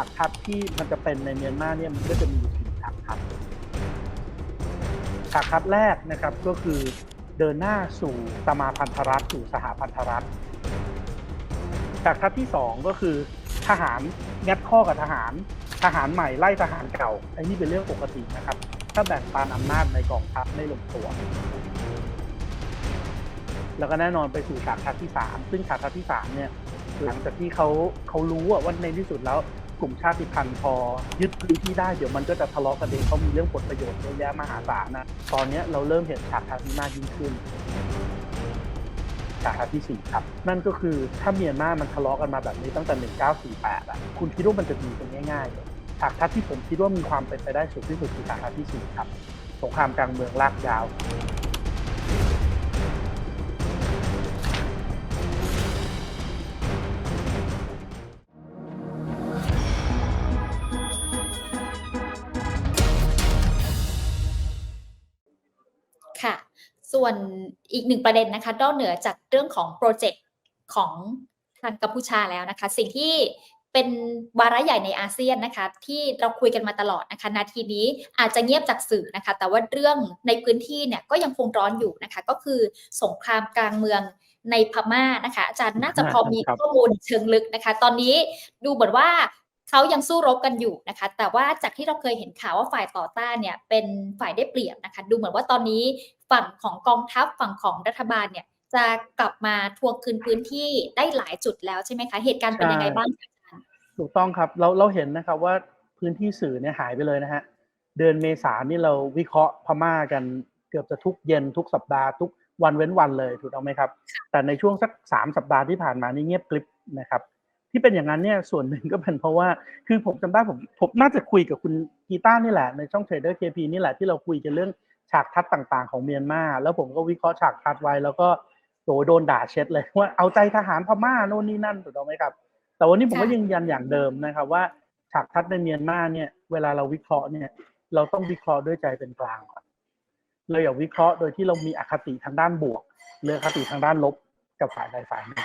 ากทัศน์ที่มันจะเป็นในเมียนมาเนี่ยมันก็จะมีอยู่สี่ฉากทัศน์ฉากทัศน์แรกนะครับก็คือเดินหน้าสู่สมาพันธรัฐสู่สหพันธรัฐฉากทัศน์ที่สองก็คือทหารงัดข้อกับทหาร ทหารใหม่ไล่ทหารเก่าไอ้นี่เป็นเรื่องปกตินะครับ ถ้าแบ่งปานอำนาจในกองทัพไม่ลงตัวแล้วก็แน่นอนไปสู่ฉากทัศที่สามซึ่งฉากทัศที่สามเนี่ยหลังจากที่เขาเขารู้ว่าในที่สุดแล้ว กลุ่มชาติพันธุ์พอยึดพื้นที่ได้เดี๋ยวมันก็จะทะเลาะกันเองเขามีเรื่องผลประโยชน์เยอะแยะมหาศาลนะตอนนี้เราเริ่มเห็นฉากทัศน์ที่มากยิ่งขึ้นฉากทัศน์ที่สี่ครับ นั่นก็คือถ้าเมียนมามันทะเลาะกันมาแบบนี้ตั้งแต่ 1948อะคุณคิดว่ามันจะดีกันง่ายๆเฉากทัศน์ที่ผมคิดว่ามีความเป็นไปได้สูงที่สุดคือฉากทัศน์ที่สี่ครับสงครามกลางเมืองลากยาว ส่วนอีกหนึ่งประเด็นนะคะนอกเหนือจากเรื่องของโปรเจกต์ของทางกัมพูชาแล้วนะคะ สิ่งที่เป็นวาระใหญ่ในอาเซียนนะคะ ที่เราคุยกันมาตลอดนะคะ นาทีนี้อาจจะเงียบจากสื่อนะคะ แต่ว่าเรื่องในพื้นที่เนี่ยก็ยังคงร้อนอยู่นะคะ ก็คือสงครามกลางเมืองในพม่านะคะ อาจารย์น่าจะพอมีครับข้อมูลเชิงลึกนะคะ ตอนนี้ดูเหมือนว่า เขายังสู้รบกันอยู่นะคะ แต่ว่าจากที่เราเคยเห็นข่าวว่าฝ่ายต่อต้านเนี่ยเป็นฝ่ายได้เปรียบนะคะ ดูเหมือนว่าตอนนี้ฝั่งของกองทัพฝั่งของรัฐบาลเนี่ยจะกลับมาทวงคืนพื้นที่ได้หลายจุดแล้วใช่ไหมคะ เหตุการณ์เป็นยังไงบ้างคะอาจารย์ถูกต้องครับ เราเราเห็นนะครับว่าพื้นที่สื่อเนี่ยหายไปเลยนะฮะ เดือนเมษานี่เราวิเคราะห์พม่ากันเกือบจะทุกเย็นทุกสัปดาห์ทุกวันเว้นวันเลยถูกต้องไหมครับ แต่ในช่วงสักสามสัปดาห์ที่ผ่านมานี่เงียบกริบนะครับ ที่เป็นอย่างนั้นเนี่ยส่วนหนึ่งก็เป็นเพราะว่าคือผมจำได้ผมผมน่าจะคุยกับคุณกีต้านี่แหละในช่องเทรดเดอร์เคพีนี่แหละที่เราคุยกันเรื่องฉากทัศน์ต่างๆ ของเมียนมาแล้วผมก็วิเคราะห์ฉากทัศน์ไว้แล้วก็โดโดนด่าเช็ดเลยว่าเอาใจทหารพม่าโน่นนี่นั่นถูกต้องไหมครับ แต่วันนี้ผมก็ยืนยันอย่างเดิมนะครับว่าฉากทัศน์ในเมียนมาเนี่ย เวลาเราวิเคราะห์เนี่ย เราต้องวิเคราะห์ด้วยใจเป็นกลางก่อนเราอย่าวิเคราะห์โดยที่เรามีอคติทางด้านบวกหรืออคติทางด้านลบกับฝ่ายใดฝ่ายหนึ่ง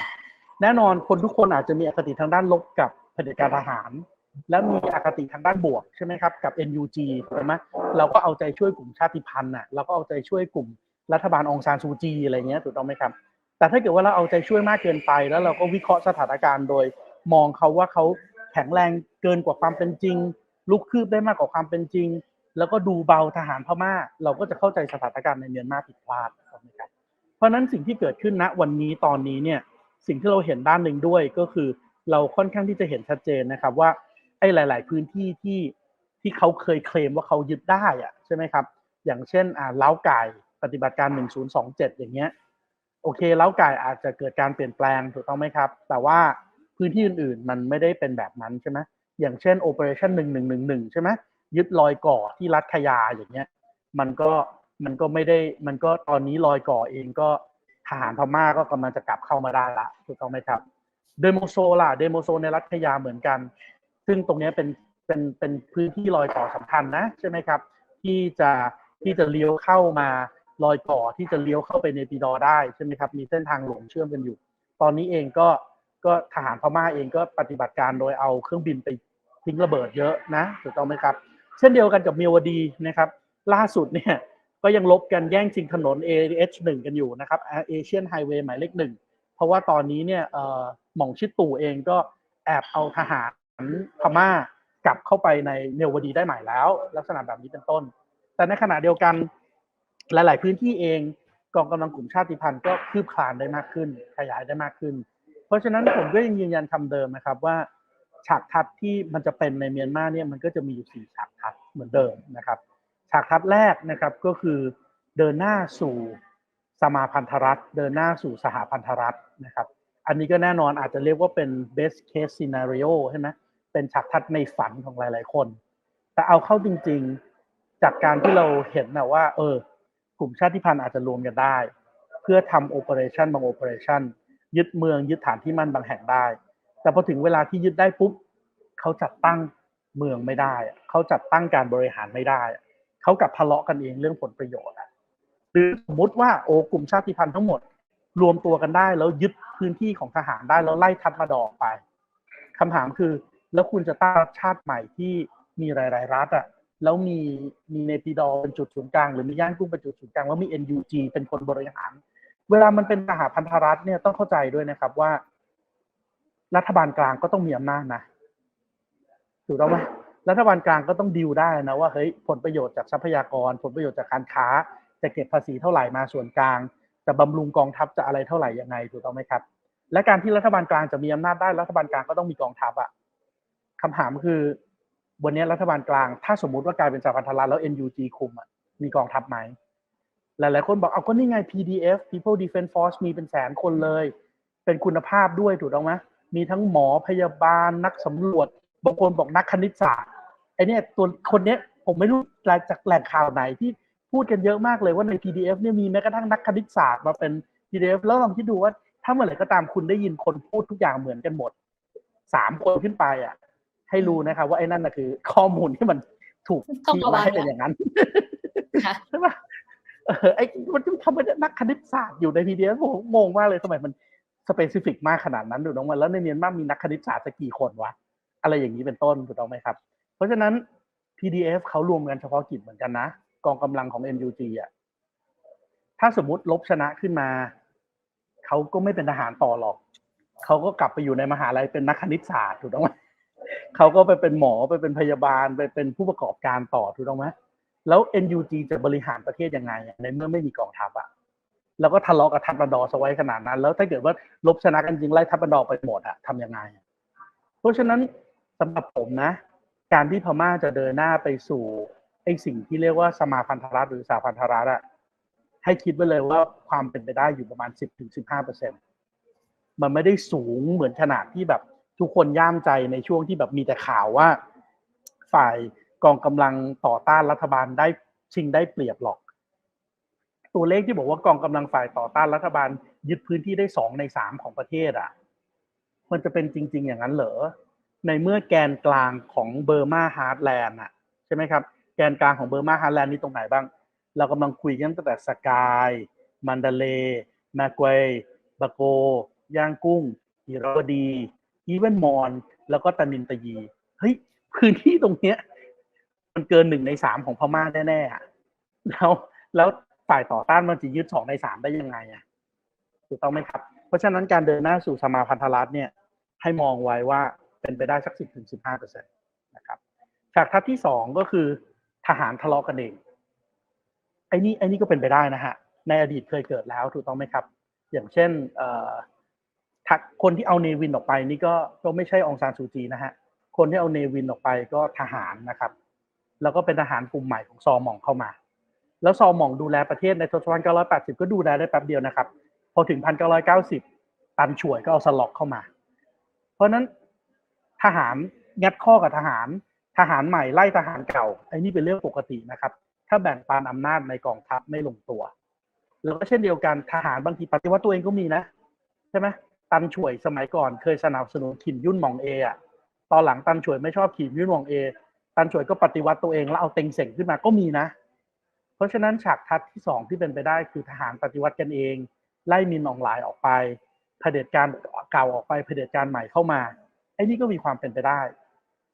แน่นอนคนทุกคนอาจจะมีอคติทางด้านลบกับเผด็จการทหาร และมีอคติทางด้านบวกใช่ไหมครับกับ NUG ถูกไหมเราก็เอาใจช่วยกลุ่มชาติพันธุ์น่ะเราก็เอาใจช่วยกลุ่มรัฐบาลองซานซูจีอะไรเงี้ยถูกต้องไหมครับ แต่ถ้าเกิดว่าเราเอาใจช่วยมากเกินไปแล้วเราก็วิเคราะห์สถานการณ์โดย มองเขาว่าเขาแข็งแรงเกินกว่าความเป็นจริง ลุกคืบได้มากกว่าความเป็นจริง แล้วก็ดูเบาทหารพม่า เราก็จะเข้าใจสถานการณ์ในเมียนมาผิดพลาดถูกไหมครับเพราะฉะนั้นสิ่งที่เกิดขึ้นณวันนี้ตอนนี้เนี่ย สิ่งที่เราเห็นด้านหนึ่งด้วยก็คือเราค่อนข้างที่จะเห็นชัดเจนนะครับว่าไอ้หลาย ๆ พื้นที่ที่ที่เขาเคยเคลมว่าเขายึดได้อะใช่ไหมครับ อย่างเช่นอ่าเล้าไก่ปฏิบัติการ 1027 อย่างเงี้ยโอเคเล้าไก่อาจจะเกิดการเปลี่ยนแปลงถูกต้องไหมครับ แต่ว่าพื้นที่อื่น ๆ มันไม่ได้เป็นแบบนั้นใช่ไหมอย่างเช่น Operation 1111 ใช่ไหมยึดลอยก่อที่รัฐขยาอย่างเงี้ยมันก็มันก็ไม่ได้มันก็ตอนนี้ลอยก่อเองก็ ทหารพม่าก็กำลังจะกลับเข้ามาได้ละถูกต้องไหมครับเดโมโซล่ะเดโมโซในรัฐขยาเหมือนกัน ซึ่งตรงนี้เป็นเป็นเป็นพื้นที่รอยต่อสำคัญนะใช่ไหมครับ ที่จะที่จะเลี้ยวเข้ามารอยต่อที่จะเลี้ยวเข้าไปในปีดอได้ใช่ไหมครับมีเส้นทางหลงเชื่อมกันอยู่ ตอนนี้เองก็ก็ทหารพม่าเองก็ปฏิบัติการโดยเอาเครื่องบินไปทิ้งระเบิดเยอะนะถูกต้องไหมครับ เช่นเดียวกันกับเมียวดีนะครับ ล่าสุดเนี่ย ก็ยังลบกันแย่งชิงถนน AH1 กันอยู่นะครับเอเชียนไฮเวย์หมายเลขหนึ่ง เพราะว่าตอนนี้เนี่ยหม่องชิดตู่เองก็แอบเอาทหารพม่ากลับเข้าไปในเมียวดีได้ใหม่แล้ว ลักษณะแบบนี้เป็นต้น แต่ในขณะเดียวกันหลาย ๆ พื้นที่เองกองกำลังกลุ่มชาติพันธุ์ก็คืบคลานได้มากขึ้น ขยายได้มากขึ้น เพราะฉะนั้นผมก็ยังยืนยันคำเดิมนะครับว่า ฉากทัศน์ที่มันจะเป็นในเมียนมาเนี่ยมันก็จะมีอยู่สี่ฉากทัศน์เหมือนเดิมนะครับ ฉากทัศน์แรกนะครับก็คือเดินหน้าสู่สมาพันธรัฐ เดินหน้าสู่สหพันธรัฐนะครับ อันนี้ก็แน่นอนอาจจะเรียกว่าเป็น best case scenario ใช่ไหมเป็นฉากทัศน์ในฝันของหลาย ๆ คน แต่เอาเข้าจริง ๆ จากการที่เราเห็นนะว่า เออ กลุ่มชาติพันธุ์อาจจะรวมกันได้ เพื่อทำโอเปอเรชันบางโอเปอเรชันยึดเมืองยึดฐานที่มั่นบางแห่งได้ แต่พอถึงเวลาที่ยึดได้ปุ๊บเขาจัดตั้งเมืองไม่ได้ เขาจัดตั้งการบริหารไม่ได้ เขากับทะเลาะกันเองเรื่องผลประโยชน์อะหรือสมมติว่าโอ้กลุ่มชาติพันธุ์ทั้งหมด รวมตัวกันได้แล้วยึดพื้นที่ของทหารได้แล้วไล่ทัดมาดอกไปคำถามคือ แล้วคุณจะตั้งรัฐชาติใหม่ที่มีหลาย ๆ รัฐอะแล้วมีมีเนปิดอร์เป็นจุดศูนย์กลางหรือมีย่างกุ้งเป็นจุดศูนย์กลางแล้วมี NUG เป็นคนบริหาร เวลามันเป็นสหพันธรัฐเนี่ยต้องเข้าใจด้วยนะครับว่า รัฐบาลกลางก็ต้องมีอำนาจนะถูกต้องไหม รัฐบาลกลางก็ต้องดิวได้นะว่าเฮ้ยผลประโยชน์จากทรัพยากร ผลประโยชน์จากการค้า จะเก็บภาษีเท่าไหร่มาส่วนกลาง จะบำรุงกองทัพจะอะไรเท่าไหร่ยังไงถูกต้องไหมครับ และการที่รัฐบาลกลางจะมีอำนาจได้รัฐบาลกลางก็ต้องมีกองทัพอะคำถามคือ วันนี้รัฐบาลกลาง ถ้าสมมุติว่ากลายเป็นสหพันธรัฐแล้ว NUG คุมอะมีกองทัพไหมหลายๆคนบอกเอาก็นี่ไง PDF People Defense Force มีเป็นแสนคนเลย เป็นคุณภาพด้วยถูกต้องไหมมีทั้งหมอพยาบาลนักสำรวจบางคนบอกนักคณิตศาสตร์ เนี่ยตัวคนเนี้ยผมไม่รู้รายจากแหล่งข่าวไหนที่พูดกันเยอะมากเลยว่าใน PDF เนี่ยมีแม้กระทั่งนักคณิตศาสตร์มาเป็น PDF แล้วลองคิดดูว่าถ้าเมื่อไหร่ก็ตามคุณได้ยินคนพูดทุกอย่างเหมือนกันหมดสามคนขึ้นไปอะ ให้รู้นะครับ ว่าไอ้นั่นน่ะคือ ข้อมูลที่มันถูกต้องชี้ระวัมางให้เป็นอย่างนั้นใช่ปะเออไอ้มันทำไมนักคณิตศาสตร์อยู่ใน PDF ผมงงมากเลยทำไมมันสเปซิฟิกมากขนาดนั้นถูกต้องไหมแล้วในเมียนมามีนักคณิตศาสตร์สักกี่คนวะอะไรอย่างนี้เป็นต้นถูกต้องไหมครับ ราะฉะนั้น PDF เขารวมกันเฉพาะกิจเหมือนกันนะ กองกำลังของ NUG อะถ้าสมมติลบชนะขึ้นมา เขาก็ไม่เป็นทหารต่อหรอก เขาก็กลับไปอยู่ในมหาลัยเป็นนักคณิตศาสตร์ถูกต้องไหมเขาก็ไปเป็นหมอไปเป็นพยาบาลไปเป็นผู้ประกอบการต่อถูกต้องไหมแล้ว NUG จะบริหารประเทศยังไงในเมื่อไม่มีกองทัพอะแล้วก็ทะเลาะกับทัพบันดอร์สไว้ขนาดนั้น แล้วถ้าเกิดว่าลบชนะกันจริงไล่ทัพบันดอร์ไปหมดอะทำยังไง เพราะฉะนั้นสำหรับผมนะ การที่พม่าจะเดินหน้าไปสู่ไอ้สิ่งที่เรียกว่าสมาพันธรัฐหรือสาพันธรัฐอะให้คิดไว้เลยว่าความเป็นไปได้อยู่ประมาณสิบถึงสิบห้าเปอร์เซ็นมันไม่ได้สูงเหมือนขนาดที่แบบทุกคนย่ามใจในช่วงที่แบบมีแต่ข่าวว่า ฝ่ายกองกำลังต่อต้านรัฐบาลได้ชิงได้เปรียบหรอก ตัวเลขที่บอกว่ากองกำลังฝ่ายต่อต้านรัฐบาลยึดพื้นที่ได้สองในสามของประเทศอะ มันจะเป็นจริง ๆ อย่างนั้นเหรอ ในเมื่อแกนกลางของเบอร์มาฮาร์ดแลนด์อะใช่ไหมครับ แกนกลางของเบอร์มาฮาร์ดแลนด์นี่ตรงไหนบ้าง เรากำลังคุยกันตั้งแต่สกาย มันดาเลนาเกวยบาโก ย่างกุ้ง อิราวดี อีเวนมอน แล้วก็ตานินตะยี เฮ้ย พื้นที่ตรงเนี้ย มันเกินหนึ่งในสามของพม่าแน่ๆอะแล้วแล้วฝ่ายต่อต้านมันจะยึดสองในสามได้ยังไงอะถูกต้องไหมครับ เพราะฉะนั้นการเดินหน้าสู่สมาพันธรัฐเนี่ย ให้มองไว้ว่า เป็นไปได้สักสิบถึงสิบห้าเปอร์เซ็นต์นะครับฉากทัศน์ที่สองก็คือทหารทะเลาะกันเองไอ้นี่ไอ้นี่ก็เป็นไปได้นะฮะในอดีตเคยเกิดแล้วถูกต้องไหมครับ อย่างเช่นทักคนที่เอาเนวินออกไปนี่ก็ก็ไม่ใช่องซานซูจีนะฮะคนที่เอาเนวินออกไปก็ทหารนะครับ แล้วก็เป็นทหารกลุ่มใหม่ของซอหมองเข้ามา แล้วซอหมองดูแลประเทศในทศวรรษ980 ก็ดูแลได้แป๊บเดียวนะครับ พอถึง 1990 ตันฉวยก็เอาสล็อกเข้ามา เพราะฉะนั้น ทหารงัดข้อกับทหาร ทหารใหม่ไล่ทหารเก่าไอ้นี่เป็นเรื่องปกตินะครับ ถ้าแบ่งปานอำนาจในกองทัพไม่ลงตัวแล้วก็เช่นเดียวกันทหารบางทีปฏิวัติตัวเองก็มีนะใช่ไหมตันช่วยสมัยก่อนเคยสนับสนุนขินยุ่นหมองเออะตอนหลังตันช่วยไม่ชอบขินยุ่นหมองเอตันช่วยก็ปฏิวัติตัวเองแล้วเอาเต็งเสงขึ้นมาก็มีนะ เพราะฉะนั้นฉากทัศน์ที่สองที่เป็นไปได้คือทหารปฏิวัติกันเอง ไล่มินอองหลายออกไปเผด็จการเก่าออกไปเผด็จการใหม่เข้ามา อ้นี่ก็มีความเป็นไปได้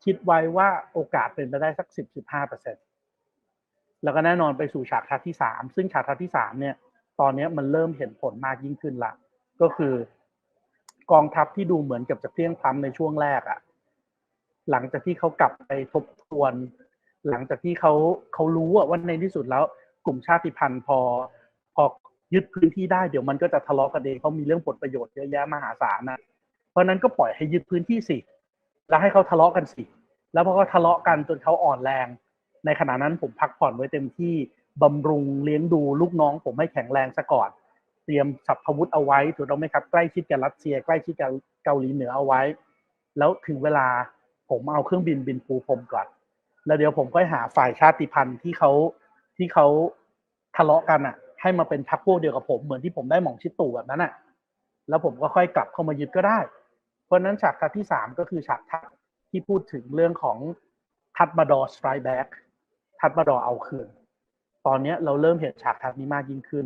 คิดไว้ว่าโอกาสเป็นไปได้สักสิบสิบห้าเปอร์เซ็นตแล้วก็แน่นอนไปสู่ฉากทัศน์ที่สามซึ่งฉากทัศน์ที่สามเนี่ย ตอนนี้มันเริ่มเห็นผลมากยิ่งขึ้นละก็คือกองทัพที่ดูเหมือนกับจะเพลียงพล้ำในช่วงแรกอะ่ะ หลังจากที่เขากลับไปทบทวน หลังจากที่เขาเขารู้ว่าในที่สุดแล้ว กลุ่มชาติพันธุ์พอพอยึดพื้นที่ได้เดี๋ยวมันก็จะทะเลาะกันเองเขามีเรื่องผลประโยชน์เยอะแยะมหาศาลนะ ราะนั้นก็ปล่อยให้ยึดพื้นที่สิ แล้วให้เขาทะเลาะกันสิ แล้วพอเขาทะเลาะกันจนเขาอ่อนแรง ในขณะนั้นผมพักผ่อนไว้เต็มที่บำรุงเลี้ยงดูลูกน้อง ผมให้แข็งแรงซะก่อน เตรียมสัพพวุธเอาไว้ถูกต้องไหมครับ ใกล้ชิดกับรัสเซีย ใกล้ชิดกับเกาหลีเหนือเอาไว้ แล้วถึงเวลาผมเอาเครื่องบินบินปูพรมก่อน แล้วเดี๋ยวผมก็หาฝ่ายชาติพันธุ์ที่เขาที่เขาทะเลาะกันอะ ให้มาเป็นพรรคพวกเดียวกับผมเหมือนที่ผมได้หม่องชิดตู่แบบนั้นอะ แล้วผมก็ค่อยกลับเข้ามายึดก็ได้ เพราะนั้นฉากทัศน์ที่สามก็คือฉากทัศน์ที่พูดถึงเรื่องของทัดมาดอร์สไตร์แบ็กทัดมาดอร์เอาคืน ตอนนี้เราเริ่มเห็นฉากทัศน์นี้มากยิ่งขึ้น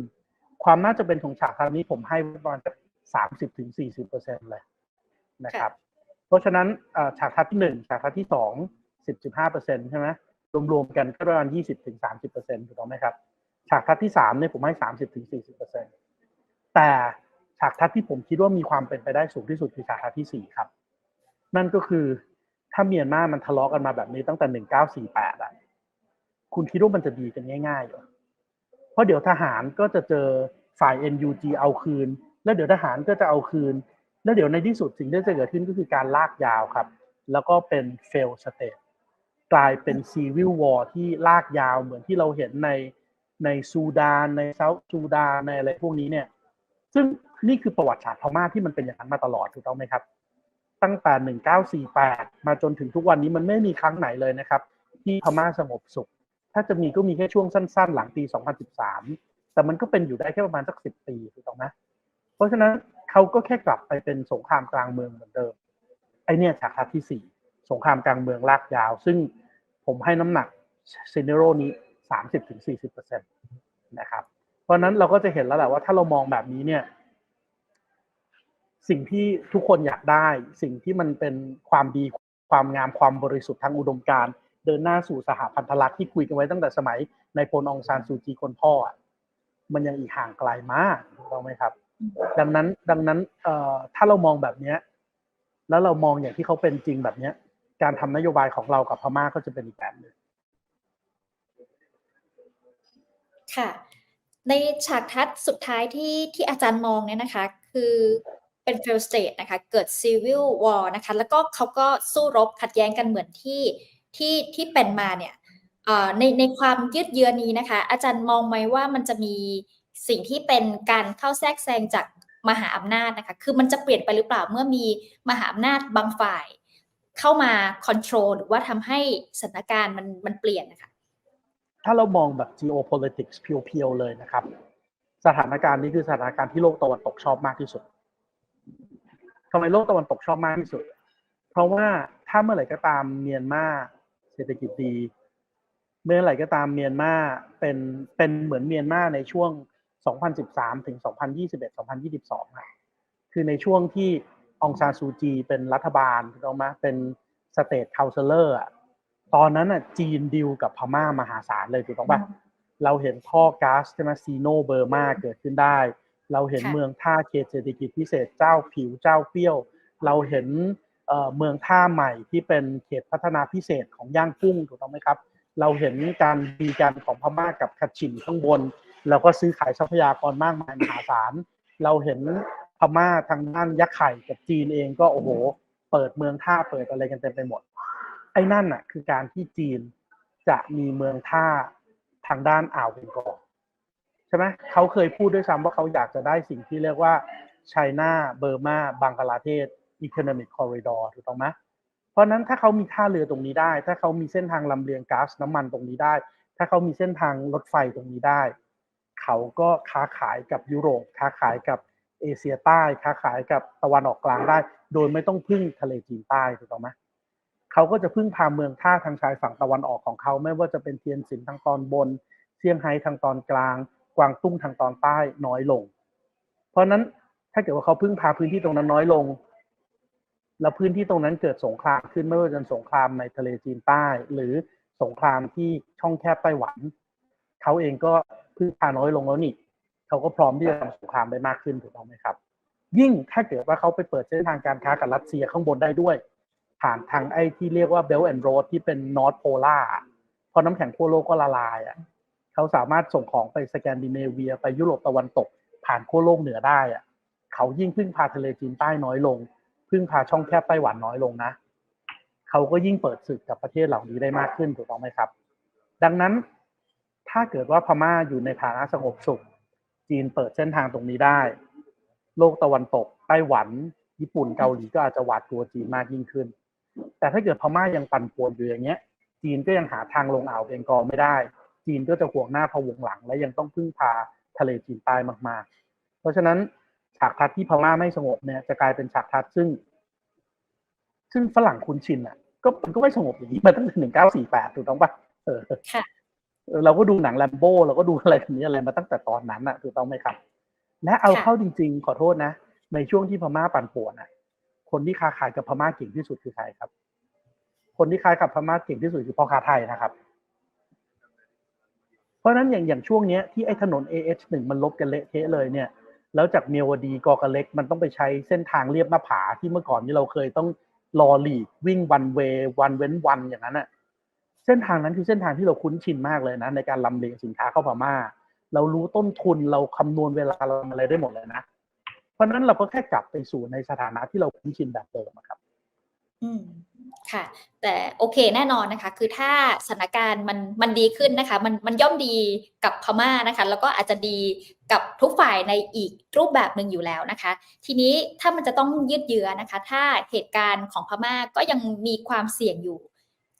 ความน่าจะเป็นของฉากทัศน์นี้ผมให้ประมาณสามสิบถึงสี่สิบเปอร์เซ็นต์เลยนะครับ เพราะฉะนั้นฉากทัศน์ที่หนึ่งฉากทัศน์ที่สองสิบจุดห้าเปอร์เซ็นต์ใช่ไหมรวมๆกันก็ประมาณยี่สิบถึงสามสิบเปอร์เซ็นต์ถูกต้องไหมครับ ฉากทัศน์ที่สามเนี่ยผมให้สามสิบถึงสี่สิบเปอร์เซ็นต์แต่ ฉากทัศน์ที่ผมคิดว่ามีความเป็นไปได้สูงที่สุดคือฉากทัศน์ที่สี่ครับ นั่นก็คือถ้าเมียนมามันทะเลาะกันมาแบบนี้ตั้งแต่หนึ่งเก้าสี่แปดอะคุณคิดว่ามันจะดีกันง่ายๆเหรอเพราะเดี๋ยวทหารก็จะเจอฝ่าย NUG เอาคืน แล้วเดี๋ยวทหารก็จะเอาคืน แล้วเดี๋ยวในที่สุดสิ่งที่จะเกิดขึ้นก็คือการลากยาวครับ แล้วก็เป็น fail state กลายเป็น civil war ที่ลากยาวเหมือนที่เราเห็นในในซูดานในเซาท์ซูดานในอะไรพวกนี้เนี่ย ซึ่ง นี่คือประวัติศาสตร์พม่าที่มันเป็นอย่างนั้นมาตลอดถูกต้องไหมครับ ตั้งแต่ 1948 มาจนถึงทุกวันนี้มันไม่มีครั้งไหนเลยนะครับ ที่พม่าสงบสุข ถ้าจะมีก็มีแค่ช่วงสั้น ๆ หลังปี 2013 แต่มันก็เป็นอยู่ได้แค่ประมาณสักสิบปีถูกต้องไหมเพราะฉะนั้นเขาก็แค่กลับไปเป็นสงครามกลางเมืองเหมือนเดิมไอเนี่ยฉากทัศน์ที่สี่สงครามกลางเมืองลากยาว ซึ่งผมให้น้ำหนักซีเนโรนี้สามสิบถึงสี่สิบเปอร์เซ็นตนะครับเพราะฉะนั้นเราก็จะเห็นแล้วแหละว่าถ้าเรามองแบบนี้เนี่ย สิ่งที่ทุกคนอยากได้ สิ่งที่มันเป็นความดีความงามความบริสุทธิ์ทางอุดมการเดินหน้าสู่สหพันธรัฐที่คุยกันไว้ตั้งแต่สมัยในพลองซานซูจีคนพ่อมันยังอีกห่างไกลมากถูกต้องไหมครับ ดังนั้นดังนั้นเอ่อถ้าเรามองแบบเนี้ยแล้วเรามองอย่างที่เขาเป็นจริงแบบเนี้ย การทำนโยบายของเรากับพม่าก็จะเป็นอีกแบบหนึงค่ะ ในฉากทัศน์สุดท้ายที่ที่อาจารย์มองเนี่ยนะคะ คือ เป็น fail state นะคะ เกิด civil war นะคะ แล้วก็เขาก็สู้รบขัดแย้งกันเหมือนที่ที่ที่เป็นมาเนี่ยในในความยืดเยื้อนี้นะคะ อาจารย์มองไหมว่ามันจะมีสิ่งที่เป็นการเข้าแทรกแซงจากมหาอำนาจนะคะ คือมันจะเปลี่ยนไปหรือเปล่าเมื่อมีมหาอำนาจบางฝ่าย เข้ามา control หรือว่าทำให้สถานการณ์มันมันเปลี่ยนนะคะ ถ้าเรามองแบบ geopolitics เพียวๆเลยนะครับ สถานการณ์นี้คือสถานการณ์ที่โลกตะวันตกชอบมากที่สุด ทำไมโลกตะวันตกชอบมากที่สุด เพราะว่าถ้าเมื่อไหร่ก็ตามเมียนมาเศรษฐกิจดี เมื่อไหร่ก็ตามเมียนมาเป็นเป็นเหมือนเมียนมาในช่วง 2013 ถึง 2021 2022อะคือในช่วงที่องซานซูจีเป็นรัฐบาลถูกต้องไหมเป็นสเตทคา u เซเลอร์อะตอนนั้นอะจีนดิวกับพม่ามหาศาลเลยถูกต้องปะเราเห็นท่อก๊าซใช่ไหมซีโนเบอร์มาเกิดขึ้นได้ เราเห็นค่ะเมืองท่าเขตเศรษฐกิจพิเศษเจ้าผิวเจ้าเปรี้ยว เราเห็นเอ่อเมืองท่าใหม่ที่เป็นเขตพัฒนาพิเศษของย่างกุ้งถูกต้องไหมครับ เราเห็นการดีกันของพม่ากับคัดชินข้างบน เราก็ซื้อขายทรัพยากรมากมายมหาศาล เราเห็นพม่าทางด้านยักษ์ไข่กับจีนเองก็โอ้โห เปิดเมืองท่าเปิดอะไรกันเต็มไปหมด ไอ้นั่นน่ะคือการที่จีนจะมีเมืองท่าทางด้านอ่าวเบงกอล ใช่ไหมเขาเคยพูดด้วยซ้ำว่าเขาอยากจะได้สิ่งที่เรียกว่าไชน่าเบอร์มาบังกลาเทศ Economic Corridor ถูกต้องไหมเพราะฉะนั้นถ้าเขามีท่าเรือตรงนี้ได้ ถ้าเขามีเส้นทางลำเลียงก๊าซน้ำมันตรงนี้ได้ ถ้าเขามีเส้นทางรถไฟตรงนี้ได้ เขาก็ค้าขายกับยุโรป ค้าขายกับเอเชียใต้ค้าขายกับตะวันออกกลางได้ โดยไม่ต้องพึ่งทะเลจีนใต้ถูกต้องไหมเขาก็จะพึ่งพาเมืองท่าทางชายฝั่งตะวันออกของเขา ไม่ว่าจะเป็นเทียนสินทางตอนบนเซี่ยงไฮ้ทางตอนกลาง กวางตุ้งทางตอนใต้น้อยลง เพราะนั้นถ้าเกิดว่าเขาพึ่งพาพื้นที่ตรงนั้นน้อยลง แล้วพื้นที่ตรงนั้นเกิดสงครามขึ้นไม่ว่าจะเป็นสงครามในทะเลจีนใต้ หรือสงครามที่ช่องแคบไต้หวันเขาเองก็พึ่งพาน้อยลงแล้วนี่เขาก็พร้อมที่จะทำสงครามได้มากขึ้นถูกต้องไหมครับ ยิ่งถ้าเกิดว่าเขาไปเปิดเส้นทางการค้ากับรัสเซียข้างบนได้ด้วย ผ่านทางไอ้ที่เรียกว่า Belt and Road ที่เป็น North Polar อะพอน้ำแข็งขั้วโลกก็ละลายอะ เขาสามารถส่งของไปสแกนดิเนเวีย ไปยุโรปตะวันตก ผ่านขั้วโลกเหนือได้อะเขายิ่งพึ่งพาทะเลจีนใต้น้อยลง พึ่งพาช่องแคบไต้หวันน้อยลงนะ เขาก็ยิ่งเปิดศึกกับประเทศเหล่านี้ได้มากขึ้นถูกต้องไหมครับ ดังนั้นถ้าเกิดว่าพม่าอยู่ในฐานะสงบสุข จีนเปิดเส้นทางตรงนี้ได้ โลกตะวันตกไต้หวัน ญี่ปุ่นเกาหลีก็อาจจะหวาดกลัวจีนมากยิ่งขึ้น แต่ถ้าเกิดพม่ายังปั่นป่วนอยู่อย่างเงี้ย จีนก็ยังหาทางลงอ่าวเบงกอลไม่ได้ จีนก็จะห่วงหน้าพะวงหลัง และยังต้องพึ่งพาทะเลจีนใต้มากๆ เพราะฉะนั้นฉากทัศน์ที่พม่าไม่สงบเนี่ยจะกลายเป็นฉากทัศน์ซึ่ง ซึ่งฝรั่งคุ้นชินอะ ก็มันก็ไม่สงบอย่างนี้มาตั้งแต่หนึ่งเก้าสี่แปดถูกต้องปะเออค่ะเออเราก็ดูหนังแลมโบ้เราก็ดูอะไรแบบนี้อะไรมาตั้งแต่ตอนนั้นอะถูกต้องไหมครับ และเอาค่ะเข้าจริง ๆ ขอโทษนะ ในช่วงที่พม่าปั่นป่วนอะ คนที่ค้าขายกับพม่าเก่งที่สุดคือใครครับ คนที่ค้ากับพม่าเก่งที่สุดคือพ่อค้าไทยนะครับ เพราะนั้นอย่างอย่างช่วงเนี้ยที่ไอ้ถนน AH1 มันลบกันเละเทะเลยเนี่ยแล้วจากเมียวดีกอกระเล็กมันต้องไปใช้เส้นทางเรียบหน้าผาที่เมื่อก่อนนี้เราเคยต้องรอหลีกวิ่งวันเววันเว้นวันอย่างนั้นอะเส้นทางนั้นคือเส้นทางที่เราคุ้นชินมากเลยนะ ในการลำเลียงสินค้าเข้าพม่า เรารู้ต้นทุนเราคำนวณเวลาเราอะไรได้หมดเลยนะ เพราะนั้นเราก็แค่กลับไปสู่ในสถานะที่เราคุ้นชินแบบเดิมครับ อืม ค่ะ แต่โอเคแน่นอนนะคะ คือถ้าสถานการณ์มันมันดีขึ้นนะคะ มันมันย่อมดีกับพม่านะคะ แล้วก็อาจจะดีกับทุกฝ่ายในอีกรูปแบบหนึ่งอยู่แล้วนะคะ ทีนี้ถ้ามันจะต้องยืดเยื้อนะคะ ถ้าเหตุการณ์ของพม่าก็ยังมีความเสี่ยงอยู่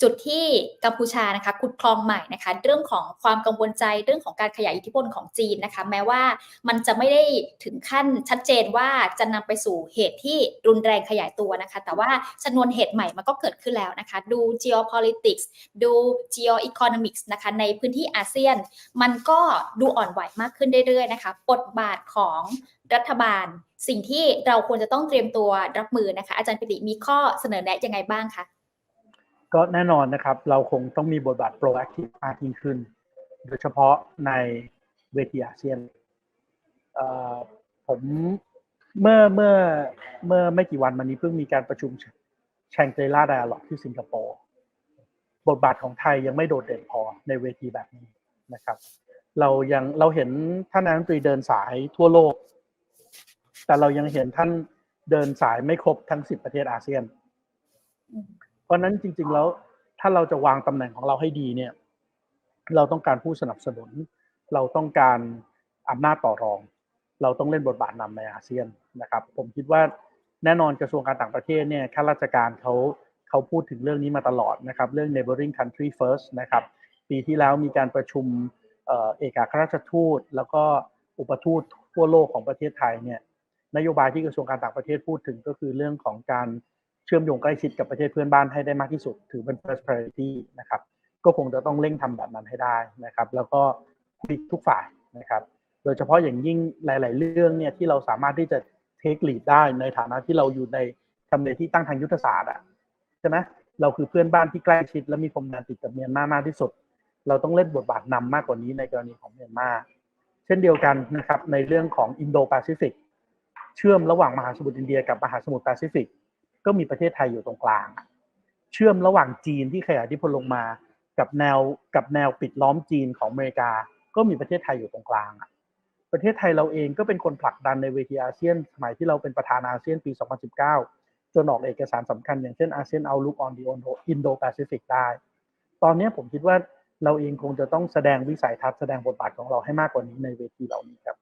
จุดที่กัมพูชานะคะขุดคลองใหม่นะคะ เรื่องของความกังวลใจเรื่องของการขยายอิทธิพลของจีนนะคะ แม้ว่ามันจะไม่ได้ถึงขั้นชัดเจนว่าจะนำไปสู่เหตุที่รุนแรงขยายตัวนะคะ แต่ว่าชนวนเหตุใหม่มันก็เกิดขึ้นแล้วนะคะ ดู geopolitics ดู geoeconomics นะคะ ในพื้นที่อาเซียน มันก็ดูอ่อนไหวมากขึ้นเรื่อยๆนะคะบทบาทของรัฐบาล สิ่งที่เราควรจะต้องเตรียมตัวรับมือนะคะ อาจารย์ปิติมีข้อเสนอแนะยังไงบ้างคะ ก็แน่นอนนะครับ เราคงต้องมีบทบาท proactive มากยิ่งขึ้น โดยเฉพาะในเวทีอาเซียนเอ่อผมเมื่อเมื่อเมื่อไม่กี่วันมานี้เพิ่งมีการประชุมแชงเกลล่าไดอะล็อกที่สิงคโปร์บทบาทของไทยยังไม่โดดเด่นพอในเวทีแบบนี้นะครับ เรายังเราเห็นท่านนายกรัฐมนตรีเดินสายทั่วโลก แต่เรายังเห็นท่านเดินสายไม่ครบทั้งสิบประเทศอาเซียน เพราะนั้นจริง ๆ แล้วถ้าเราจะวางตำแหน่งของเราให้ดีเนี่ย เราต้องการผู้สนับสนุน เราต้องการอำนาจต่อรอง เราต้องเล่นบทบาทนำในอาเซียนนะครับ ผมคิดว่าแน่นอนกระทรวงการต่างประเทศเนี่ยข้าราชการเขาเขาพูดถึงเรื่องนี้มาตลอดนะครับ เรื่อง neighboring country first นะครับ ปีที่แล้วมีการประชุมเอ่อเอกอัครราชทูต แล้วก็อุปทูตทั่วโลกของประเทศไทยเนี่ยนโยบายที่กระทรวงการต่างประเทศพูดถึงก็คือเรื่องของการ เชื่อมโยงใกล้ชิดกับประเทศเพื่อนบ้านให้ได้มากที่สุด ถือเป็น first priority นะครับ ก็คงจะต้องเร่งทำแบบนั้นให้ได้นะครับ แล้วก็คุยทุกฝ่ายนะครับ โดยเฉพาะอย่างยิ่งหลาย ๆ เรื่องเนี่ยที่เราสามารถที่จะ take lead ได้ในฐานะที่เราอยู่ในทำเลที่ตั้งทางยุทธศาสตร์อะใช่ไหมเราคือเพื่อนบ้านที่ใกล้ชิด และมีพรมแดนติดกับเมียนมามากที่สุด เราต้องเล่นบทบาทนำมากกว่านี้ในกรณีของเมียนมาเช่นเดียวกันนะครับในเรื่องของอินโดแปซิฟิกเชื่อมระหว่างมหาสมุทรอินเดียกับมหาสมุทรแปซิฟิก ก็มีประเทศไทยอยู่ตรงกลาง เชื่อมระหว่างจีนที่ขยายอิทธิพลลงมา กับแนวกับแนวปิดล้อมจีนของอเมริกา ก็มีประเทศไทยอยู่ตรงกลางอะประเทศไทยเราเองก็เป็นคนผลักดันในเวทีอาเซียน สมัยที่เราเป็นประธานอาเซียนปี 2019 จนออกเอกสารสำคัญอย่างเช่นอาเซียนเอาลุกออนดีอินโดแปซิฟิกได้ ตอนนี้ผมคิดว่าเราเองคงจะต้องแสดงวิสัยทัศน์แสดงบทบาทของเราให้มากกว่านี้ในเวทีเหล่านี้ครับ